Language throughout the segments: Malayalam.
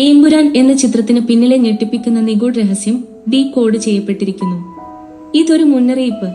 ഏമ്പുരാൻ എന്ന ചിത്രത്തിന് പിന്നിലെ ഞെട്ടിപ്പിക്കുന്ന നിഗൂഢ രഹസ്യം ഡീ കോഡ് ചെയ്യപ്പെട്ടിരിക്കുന്നു. ഇതൊരു മുന്നറിയിപ്പ്.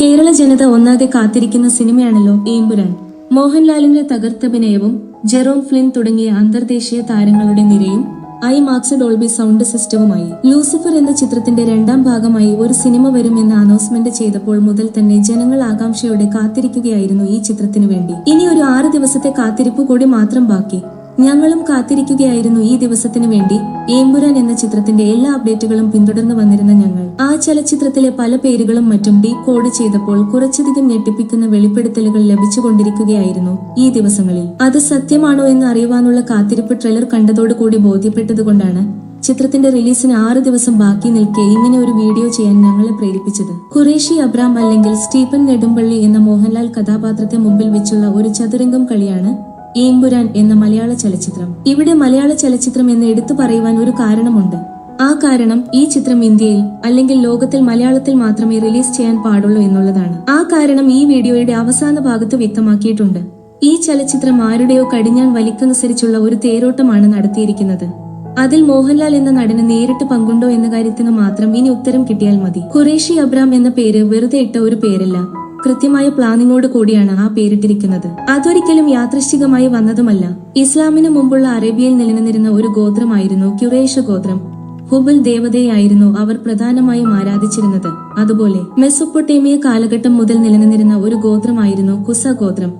കേരള ജനത ഒന്നാകെ കാത്തിരിക്കുന്ന സിനിമയാണല്ലോ ഏമ്പുരാൻ. മോഹൻലാലിന്റെ തകർത്തഭിനയവും ജെറോം ഫ്ലിൻ തുടങ്ങിയ അന്തർദേശീയ താരങ്ങളുടെ നിരയും ഐ മാർക്സ് ഡോൾബി സൗണ്ട് സിസ്റ്റവുമായി. ലൂസിഫർ എന്ന ചിത്രത്തിന്റെ രണ്ടാം ഭാഗമായി ഒരു സിനിമ വരുമെന്ന് അനൗൺസ്മെന്റ് ചെയ്തപ്പോൾ മുതൽ തന്നെ ജനങ്ങൾ ആകാംക്ഷയോടെ കാത്തിരിക്കുകയായിരുന്നു ഈ ചിത്രത്തിനു വേണ്ടി ഇനി ഒരു ആറ് ദിവസത്തെ കാത്തിരിപ്പ് കൂടി മാത്രം ബാക്കി. ഞങ്ങളും കാത്തിരിക്കുകയായിരുന്നു ഈ ദിവസത്തിനു വേണ്ടി. ഏമ്പുരാൻ എന്ന ചിത്രത്തിന്റെ എല്ലാ അപ്ഡേറ്റുകളും പിന്തുടർന്നു വന്നിരുന്ന ഞങ്ങൾ. ആ ചലച്ചിത്രത്തിലെ പല പേരുകളും മറ്റും ഡീ കോഡ് ചെയ്തപ്പോൾ കുറച്ചധികം ഞെട്ടിപ്പിക്കുന്ന വെളിപ്പെടുത്തലുകൾ ലഭിച്ചുകൊണ്ടിരിക്കുകയായിരുന്നു ഈ ദിവസങ്ങളിൽ. അത് സത്യമാണോ എന്ന് അറിയുവാനുള്ള കാത്തിരിപ്പ് ട്രെയിലർ കണ്ടതോടുകൂടി ബോധ്യപ്പെട്ടതുകൊണ്ടാണ് ചിത്രത്തിന്റെ റിലീസിന് ആറ് ദിവസം ബാക്കി നിൽക്കെ ഇങ്ങനെ ഒരു വീഡിയോ ചെയ്യാൻ ഞങ്ങളെ പ്രേരിപ്പിച്ചത്. ഖുറേഷി അബ്രാം അല്ലെങ്കിൽ സ്റ്റീഫൻ നെടുമ്പള്ളി എന്ന മോഹൻലാൽ കഥാപാത്രത്തെ മുമ്പിൽ വെച്ചുള്ള ഒരു ചതുരംഗം കളിയാണ് ഏമ്പുരാൻ എന്ന മലയാള ചലച്ചിത്രം. ഇവിടെ മലയാള ചലച്ചിത്രം എന്ന് എടുത്തു പറയുവാൻ ഒരു കാരണമുണ്ട്. ആ കാരണം ഈ ചിത്രം ഇന്ത്യയിൽ അല്ലെങ്കിൽ ലോകത്തിൽ മലയാളത്തിൽ മാത്രമേ റിലീസ് ചെയ്യാൻ പാടുള്ളൂ എന്നുള്ളതാണ്. ആ കാരണം ഈ വീഡിയോയുടെ അവസാന ഭാഗത്ത് വ്യക്തമാക്കിയിട്ടുണ്ട്. ഈ ചലച്ചിത്രം ആരുടെയോ കടിഞ്ഞാൻ വലിക്കനുസരിച്ചുള്ള ഒരു തേരോട്ടമാണ് നടത്തിയിരിക്കുന്നത്. അതിൽ മോഹൻലാൽ എന്ന നടന് നേരിട്ട് പങ്കുണ്ടോ എന്ന കാര്യത്തിന് മാത്രം ഇനി ഉത്തരം കിട്ടിയാൽ മതി. ഖുറേഷി അബ്രാം എന്ന പേര് വെറുതെ ഇട്ട ഒരു പേരല്ല. കൃത്യമായ പ്ലാനിങ്ങോട് കൂടിയാണ് ആ പേരിട്ടിരിക്കുന്നത്. അതൊരിക്കലും യാദൃശ്ചികമായി വന്നതുമല്ല. ഇസ്ലാമിന് മുമ്പുള്ള അറേബ്യയിൽ നിലനിന്നിരുന്ന ഒരു ഗോത്രമായിരുന്നു ക്യുറേഷ ഗോത്രം. ഹുബൽ ദേവതയായിരുന്നു അവർ പ്രധാനമായും ആരാധിച്ചിരുന്നത്. അതുപോലെ മെസ്സൊപ്പൊട്ടേമിയ കാലഘട്ടം മുതൽ നിലനിന്നിരുന്ന ഒരു ഗോത്രമായിരുന്നു കുസ ഗോത്രം.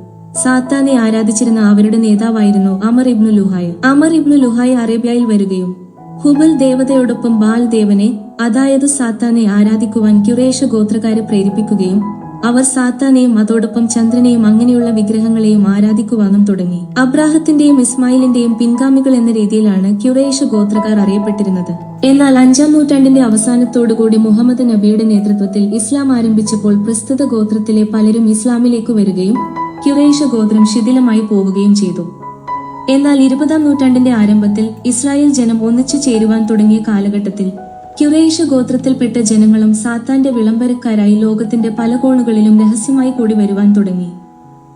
സാത്താനെ ആരാധിച്ചിരുന്ന അവരുടെ നേതാവായിരുന്നു അമർ ഇബ്നു ലുഹായ. അമർ ഇബ്നു ലുഹായ അറേബ്യയിൽ വരികയും ഹുബൽ ദേവതയോടൊപ്പം ബാൽ ദേവനെ അതായത് സാത്താനെ ആരാധിക്കുവാൻ ക്യുറേഷ ഗോത്രക്കാരെ പ്രേരിപ്പിക്കുകയും അവർ സാത്താനെയും അതോടൊപ്പം ചന്ദ്രനെയും അങ്ങനെയുള്ള വിഗ്രഹങ്ങളെയും ആരാധിക്കുവാനും തുടങ്ങി. അബ്രാഹത്തിന്റെയും ഇസ്മായിലിന്റെയും പിൻഗാമികൾ എന്ന രീതിയിലാണ് ക്യുറേഷ ഗോത്രക്കാർ അറിയപ്പെട്ടിരുന്നത്. എന്നാൽ അഞ്ചാം നൂറ്റാണ്ടിന്റെ അവസാനത്തോടുകൂടി മുഹമ്മദ് നബിയുടെ നേതൃത്വത്തിൽ ഇസ്ലാം ആരംഭിച്ചപ്പോൾ പ്രസ്തുത ഗോത്രത്തിലെ പലരും ഇസ്ലാമിലേക്ക് വരികയും ക്യുറേഷ ഗോത്രം ശിഥിലമായി പോവുകയും ചെയ്തു. എന്നാൽ ഇരുപതാം നൂറ്റാണ്ടിന്റെ ആരംഭത്തിൽ ഇസ്രായേൽ ജനം ഒന്നിച്ചു ചേരുവാൻ തുടങ്ങിയ കാലഘട്ടത്തിൽ ക്യുറേഷ ഗോത്രത്തിൽപ്പെട്ട ജനങ്ങളും സാത്താന്റെ വിളംബരക്കാരായി ലോകത്തിന്റെ പല കോണുകളിലും രഹസ്യമായി കൂടി വരുവാൻ തുടങ്ങി.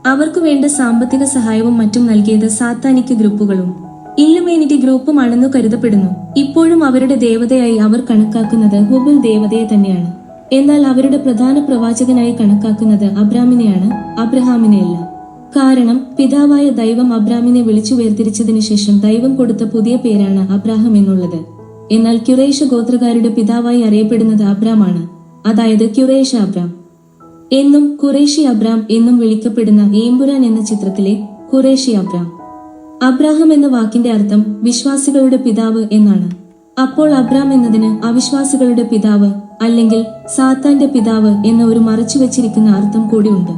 അവർക്കു വേണ്ട സാമ്പത്തിക സഹായവും മറ്റും നൽകിയത് സാത്താനിക്ക് ഗ്രൂപ്പുകളും. ഇല്ലുമേനിറ്റി ഗ്രൂപ്പുമാണെന്ന് കരുതപ്പെടുന്നു. ഇപ്പോഴും അവരുടെ ദേവതയായി അവർ കണക്കാക്കുന്നത് ഹുബുൽ ദേവതയെ തന്നെയാണ്. എന്നാൽ അവരുടെ പ്രധാന പ്രവാചകനായി കണക്കാക്കുന്നത് അബ്രാമിനെയാണ് അബ്രഹാമിനെയല്ല കാരണം പിതാവായ ദൈവം അബ്രാമിനെ വിളിച്ചു വേർതിരിച്ചതിനു ശേഷം ദൈവം കൊടുത്ത പുതിയ പേരാണ് അബ്രാഹം എന്നുള്ളത്. എന്നാൽ ക്യുറേഷ ഗോത്രക്കാരുടെ പിതാവായി അറിയപ്പെടുന്നത് അബ്രാമാണ് അതായത് ക്യുറേഷ അബ്രാം എന്നും ഖുറേഷി അബ്രാം എന്നും വിളിക്കപ്പെടുന്ന ഏമ്പുരാൻ എന്ന ചിത്രത്തിലെ ഖുറേഷി അബ്രാം അബ്രാഹം എന്ന വാക്കിന്റെ അർത്ഥം വിശ്വാസികളുടെ പിതാവ് എന്നാണ്. അപ്പോൾ അബ്രാം എന്നതിന് അവിശ്വാസികളുടെ പിതാവ് അല്ലെങ്കിൽ സാത്താന്റെ പിതാവ് എന്ന ഒരു മറച്ചു വെച്ചിരിക്കുന്ന അർത്ഥം കൂടിയുണ്ട്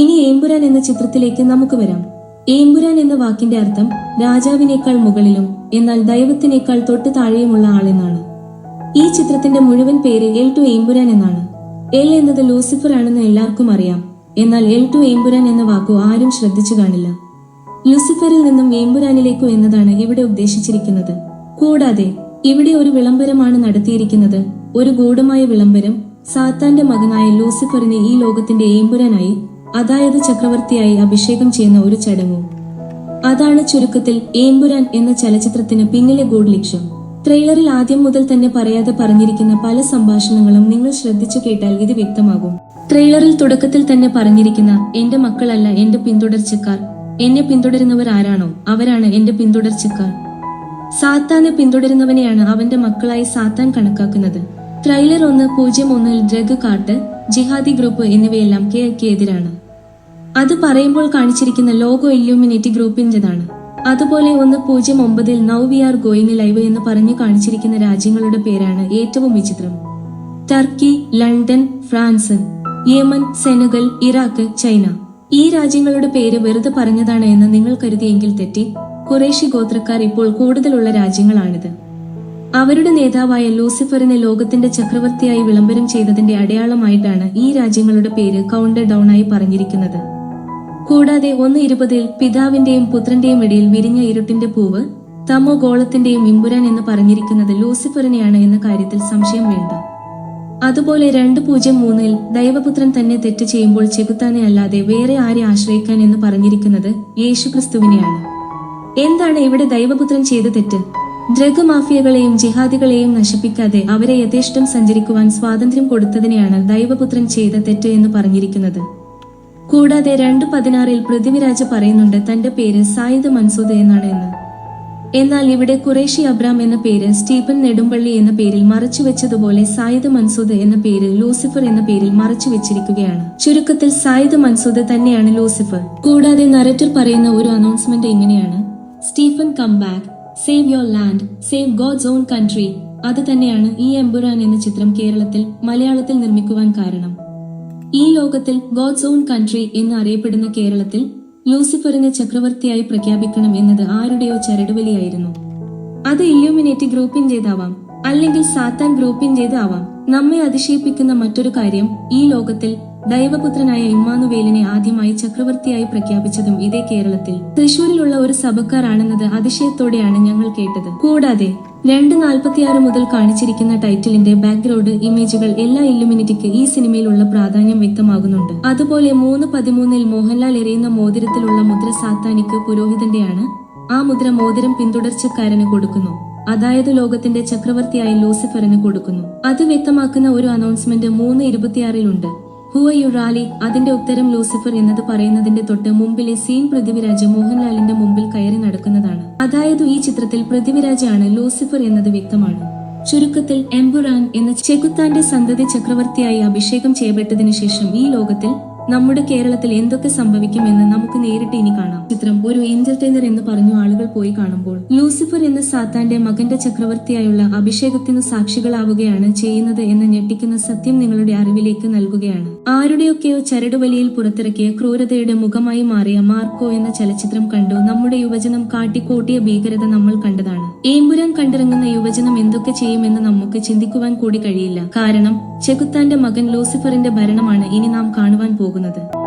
ഇനി ഏമ്പുരാൻ എന്ന ചിത്രത്തിലേക്ക് നമുക്ക് വരാം. ഏമ്പുരാൻ എന്ന വാക്കിന്റെ അർത്ഥം രാജാവിനേക്കാൾ മുകളിലും എന്നാൽ ദൈവത്തിനേക്കാൾ തൊട്ട് താഴെയുമുള്ള ആളെന്നാണ്. ഈ ചിത്രത്തിന്റെ മുഴുവൻ പേര് എൽ ടു ഏമ്പുരാൻ എന്നാണ്. എൽ എന്നത് ലൂസിഫർ ആണെന്ന് എല്ലാവർക്കും അറിയാം. എന്നാൽ എൽ ടു ഏമ്പുരാൻ എന്ന വാക്കു ആരും ശ്രദ്ധിച്ചു കാണില്ല. ലൂസിഫറിൽ നിന്നും ഏമ്പുരാനിലേക്കു എന്നതാണ് ഇവിടെ ഉദ്ദേശിച്ചിരിക്കുന്നത്. കൂടാതെ ഇവിടെ ഒരു വിളംബരമാണ് നടത്തിയിരിക്കുന്നത്. ഒരു ഗൂഢമായ വിളംബരം സാത്താന്റെ മകനായ ലൂസിഫറിനെ ഈ ലോകത്തിന്റെ ഏമ്പുരാനായി അതായത് ചക്രവർത്തിയായി അഭിഷേകം ചെയ്യുന്ന ഒരു ചടങ്ങും. അതാണ് ചുരുക്കത്തിൽ ഏമ്പുരാൻ എന്ന ചലച്ചിത്രത്തിന് പിന്നിലെ ഗൂഢ ലക്ഷ്യം. ട്രെയിലറിൽ ആദ്യം മുതൽ തന്നെ പറയാതെ പറഞ്ഞിരിക്കുന്ന പല സംഭാഷണങ്ങളും നിങ്ങൾ ശ്രദ്ധിച്ചു കേട്ടാൽ ഇത് വ്യക്തമാകും. ട്രെയിലറിൽ തുടക്കത്തിൽ തന്നെ പറഞ്ഞിരിക്കുന്ന എന്റെ മക്കളല്ല എന്റെ പിന്തുടർച്ചക്കാർ. എന്നെ പിന്തുടരുന്നവർ ആരാണോ? അവരാണ് എന്റെ പിന്തുടർച്ചക്കാർ. സാത്താനെ പിന്തുടരുന്നവനെയാണ് അവന്റെ മക്കളായി സാത്താൻ കണക്കാക്കുന്നത്. ട്രെയിലർ ഒന്ന് പൂജ്യം ഒന്നിൽ ഡ്രഗ് കാട്ട് ജിഹാദി ഗ്രൂപ്പ് എന്നിവയെല്ലാം കെ എതിരാണ്. അത് പറയുമ്പോൾ കാണിച്ചിരിക്കുന്ന ലോഗോ ഇല്യൂമിനേറ്റി ഗ്രൂപ്പിന്റേതാണ്. അതുപോലെ ഒന്ന് പൂജ്യം ഒമ്പതിൽ now we are going live എന്ന് പറഞ്ഞ് കാണിച്ചിരിക്കുന്ന രാജ്യങ്ങളുടെ പേരാണ് ഏറ്റവും വിചിത്രം. Turkey London France Yemen Senegal Iraq China. ഈ രാജ്യങ്ങളുടെ പേര് വെറുതെ പറഞ്ഞതാണ് എന്ന് നിങ്ങൾ കരുതിയെങ്കിൽ തെറ്റി. കുറേശി ഗോത്രക്കാർ ഇപ്പോൾ കൂടുതലുള്ള രാജ്യങ്ങളാണിത്. അവരുടെ നേതാവായ ലൂസിഫറിനെ ലോകത്തിന്റെ ചക്രവർത്തിയായി വിളംബരം ചെയ്തതിന്റെ അടയാളമായിട്ടാണ് ഈ രാജ്യങ്ങളുടെ പേര് കൗണ്ടർ ഡൗണായി പറഞ്ഞിരിക്കുന്നത്. കൂടാതെ ഒന്ന് ഇരുപതിൽ പിതാവിന്റെയും പുത്രന്റെയും ഇടയിൽ വിരിഞ്ഞ ഇരുട്ടിന്റെ പൂവ് തമോ ഗോളത്തിന്റെയും ഇമ്പുരാൻ എന്ന് പറഞ്ഞിരിക്കുന്നത് ലൂസിഫറിനെയാണ് എന്ന കാര്യത്തിൽ സംശയം വേണ്ട. അതുപോലെ രണ്ട് പൂജ്യം മൂന്നിൽ ദൈവപുത്രൻ തന്നെ തെറ്റ് ചെയ്യുമ്പോൾ ചെകുത്താനെ അല്ലാതെ വേറെ ആരെ ആശ്രയിക്കാൻ എന്ന് പറഞ്ഞിരിക്കുന്നത് യേശുക്രിസ്തുവിനെയാണ്. എന്താണ് ഇവിടെ ദൈവപുത്രൻ ചെയ്ത തെറ്റ്? ഡ്രഗ് മാഫിയകളെയും ജിഹാദികളെയും നശിപ്പിക്കാതെ അവരെ യഥേഷ്ടം സഞ്ചരിക്കുവാൻ സ്വാതന്ത്ര്യം കൊടുത്തതിനെയാണ് ദൈവപുത്രൻ ചെയ്ത തെറ്റ് എന്ന് പറഞ്ഞിരിക്കുന്നത്. കൂടാതെ രണ്ട് പതിനാറിൽ പൃഥ്വിരാജ് പറയുന്നുണ്ട് തന്റെ പേര് സായിദ് മൻസൂദ് എന്നാണ് എന്ന്. എന്നാൽ ഇവിടെ കുറേഷി അബ്രാം എന്ന പേര് സ്റ്റീഫൻ നെടുമ്പള്ളി എന്ന പേരിൽ മറച്ചു വെച്ചതുപോലെ സായിദ് മൻസൂദ് എന്ന പേര് ലൂസിഫർ എന്ന പേരിൽ മറച്ചു വെച്ചിരിക്കുകയാണ്. ചുരുക്കത്തിൽ സായിദ് മൻസൂദ് തന്നെയാണ് ലൂസിഫർ. കൂടാതെ നരറ്റർ പറയുന്ന ഒരു അനൗൺസ്മെന്റ് ഇങ്ങനെയാണ്. Stephen come back save your land save God's own country അത് തന്നെയാണ് ഈ എമ്പുരാൻ എന്ന ചിത്രം കേരളത്തിൽ മലയാളത്തിൽ നിർമ്മിക്കുവാൻ കാരണം. ഈ ലോകത്തിൽ ഗോഡ്സ് ഓൺ കൺട്രി എന്ന് അറിയപ്പെടുന്ന കേരളത്തിൽ ലൂസിഫറിനെ ചക്രവർത്തിയായി പ്രഖ്യാപിക്കണം എന്നത് ആരുടെയോ ചരടുവലിയായിരുന്നു. അത് ഇല്യൂമിനേറ്റ് ഗ്രൂപ്പിന്റെതാവാം അല്ലെങ്കിൽ സാത്താൻ ഗ്രൂപ്പിന്റെതാവാം നമ്മെ അതിശയിപ്പിക്കുന്ന മറ്റൊരു കാര്യം ഈ ലോകത്തിൽ ദൈവപുത്രനായ ഇമ്മാനുവേലിനെ ആദ്യമായി ചക്രവർത്തിയായി പ്രഖ്യാപിച്ചതും ഇതേ കേരളത്തിൽ. തൃശൂരിലുള്ള ഒരു സഭക്കാരാണെന്നത് അതിശയത്തോടെയാണ് ഞങ്ങൾ കേട്ടത്. കൂടാതെ രണ്ട് നാൽപ്പത്തിയാറ് മുതൽ കാണിച്ചിരിക്കുന്ന ടൈറ്റിലിന്റെ ബാക്ക്ഗ്രൗണ്ട് ഇമേജുകൾ എല്ലാ ഇല്ലുമിനിറ്റിക്ക് ഈ സിനിമയിലുള്ള പ്രാധാന്യം വ്യക്തമാകുന്നുണ്ട്. അതുപോലെ മൂന്ന് പതിമൂന്നിൽ മോഹൻലാൽ എറിയുന്ന മോതിരത്തിലുള്ള മുദ്ര സാത്താനിക്ക് പുരോഹിതന്റെയാണ് ആ മുദ്ര മോതിരം പിന്തുടർച്ചക്കാരന് കൊടുക്കുന്നു. അതായത് ലോകത്തിന്റെ ചക്രവർത്തിയായ ലൂസിഫറിന് കൊടുക്കുന്നു. അത് വ്യക്തമാക്കുന്ന ഒരു അനൗൺസ്മെന്റ് മൂന്ന് ഇരുപത്തിയാറിലുണ്ട്. ഹുവ യു റാലി അതിന്റെ ഉത്തരം ലൂസിഫർ എന്നത് പറയുന്നതിന്റെ തൊട്ട് മുമ്പിലെ സീൻ പൃഥ്വിരാജ് മോഹൻലാലിന്റെ മുമ്പിൽ കയറി നടക്കുന്നതാണ്. അതായത് ഈ ചിത്രത്തിൽ പൃഥ്വിരാജ് ആണ് ലൂസിഫർ എന്നത് വ്യക്തമാണ്. ചുരുക്കത്തിൽ എംബുറാൻ എന്ന ചെകുത്താന്റെ സന്തതി ചക്രവർത്തിയായി അഭിഷേകം ചെയ്യപ്പെട്ടതിനു ശേഷം ഈ ലോകത്തിൽ നമ്മുടെ കേരളത്തിൽ എന്തൊക്കെ സംഭവിക്കും എന്ന് നമുക്ക് നേരിട്ട് ഇനി കാണാം. ചിത്രം ഒരു എന്റർടൈനർ എന്ന് പറഞ്ഞു ആളുകൾ പോയി കാണുമ്പോൾ ലൂസിഫർ എന്ന സാത്താന്റെ മകന്റെ ചക്രവർത്തിയായുള്ള അഭിഷേകത്തിന് സാക്ഷികളാവുകയാണ് ചെയ്യുന്നത് എന്ന് ഞെട്ടിക്കുന്ന സത്യം നിങ്ങളുടെ അറിവിലേക്ക് നൽകുകയാണ്. ആരുടെയൊക്കെയോ ചരടുവലിയിൽ പുറത്തിറക്കിയ ക്രൂരതയുടെ മുഖമായി മാറിയ മാർക്കോ എന്ന ചലച്ചിത്രം കണ്ടു നമ്മുടെ യുവജനം കാട്ടിക്കൂട്ടിയ ഭീകരത നമ്മൾ കണ്ടതാണ്. ഏമ്പുരാൻ കണ്ടിറങ്ങുന്ന യുവജനം എന്തൊക്കെ ചെയ്യുമെന്ന് നമുക്ക് ചിന്തിക്കുവാൻ കൂടി കഴിയില്ല. കാരണം ചെകുത്താന്റെ മകൻ ലൂസിഫറിന്റെ ഭരണമാണ് ഇനി നാം കാണുവാൻ പോകുന്നത്